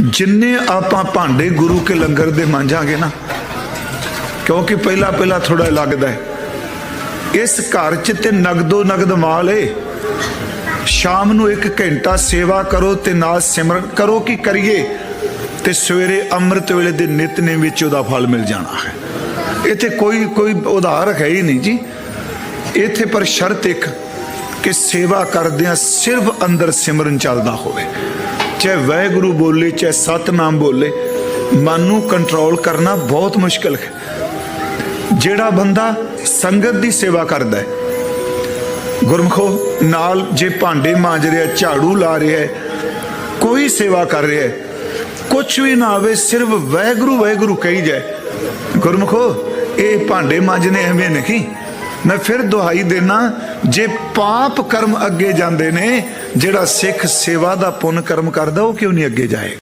ਜਿੰਨੇ ਆਪਾਂ ਭਾਂਡੇ ਗੁਰੂ ਕੇ ਲੰਗਰ ਦੇ ਮਾਂਜਾਂਗੇ ਨਾ, ਕਿਉਂਕਿ ਪਹਿਲਾ ਪਹਿਲਾ ਥੋੜਾ ਲੱਗਦਾ ਹੈ। ਇਸ ਘਰ 'ਚ ਤੇ ਨਗਦੋ ਨਗਦ ਮਾਲ ਏ। ਸ਼ਾਮ ਨੂੰ ਇੱਕ ਘੰਟਾ ਸੇਵਾ ਕਰੋ ਤੇ ਨਾਲ ਸਿਮਰਨ ਕਰੋ ਕਿ ਕਰੀਏ? ਤੇ ਸਵੇਰੇ ਅੰਮ੍ਰਿਤ ਵੇਲੇ ਦੇ ਨਿਤਨੇਮ ਵਿੱਚ ਉਹਦਾ ਫਲ ਮਿਲ ਜਾਣਾ ਹੈ। ਇੱਥੇ ਕੋਈ ਕੋਈ ਉਧਾਰ ਹੈ ਹੀ ਨਹੀਂ ਜੀ। ਇੱਥੇ ਪਰ ਸ਼ਰਤ ਇੱਕ ਕਿ ਸੇਵਾ ਕਰਦਿਆਂ ਸਿਰਫ ਅੰਦਰ ਸਿਮਰਨ ਚੱਲਦਾ ਹੋਵੇ। ਚਾਹੇ ਵਾਹਿਗੁਰੂ ਬੋਲੇ, ਚਾਹੇ ਸਤਨਾਮ ਬੋਲੇ, ਮਨ ਨੂੰ ਕੰਟਰੋਲ ਕਰਨਾ ਬਹੁਤ ਮੁਸ਼ਕਲ ਹੈ। ਜਿਹੜਾ ਬੰਦਾ ਸੰਗਤ ਦੀ ਸੇਵਾ ਕਰਦਾ ਹੈ, ਗੁਰਮਖੋ, ਨਾਲ ਜੇ ਭਾਂਡੇ ਮਾਂਜ ਰਿਹਾ, ਝਾੜੂ ਲਾ ਰਿਹਾ ਕੋਈ ਸੇਵਾ ਕਰ ਰਿਹਾ ਹੈ ਕੁਝ ਵੀ ਨਾ ਆਵੇ ਸਿਰਫ ਵਾਹਿਗੁਰੂ ਵਾਹਿਗੁਰੂ ਕਹੀ ਜਾਏ, ਗੁਰਮਖੋ, ਇਹ ਭਾਂਡੇ ਮਾਂਜਨੇ ਐਵੇਂ ਨਹੀਂ। ਮੈਂ ਫਿਰ ਦੁਹਾਈ ਦੇਣਾ ਜੇ ਪਾਪ ਕਰਮ ਅੱਗੇ ਜਾਂਦੇ ਨੇ, ਜਿਹੜਾ ਸਿੱਖ ਸੇਵਾ ਦਾ ਪੁੰਨ ਕਰਮ ਕਰਦਾ, ਉਹ ਕਿਉਂ ਨਹੀਂ ਅੱਗੇ ਜਾਏ?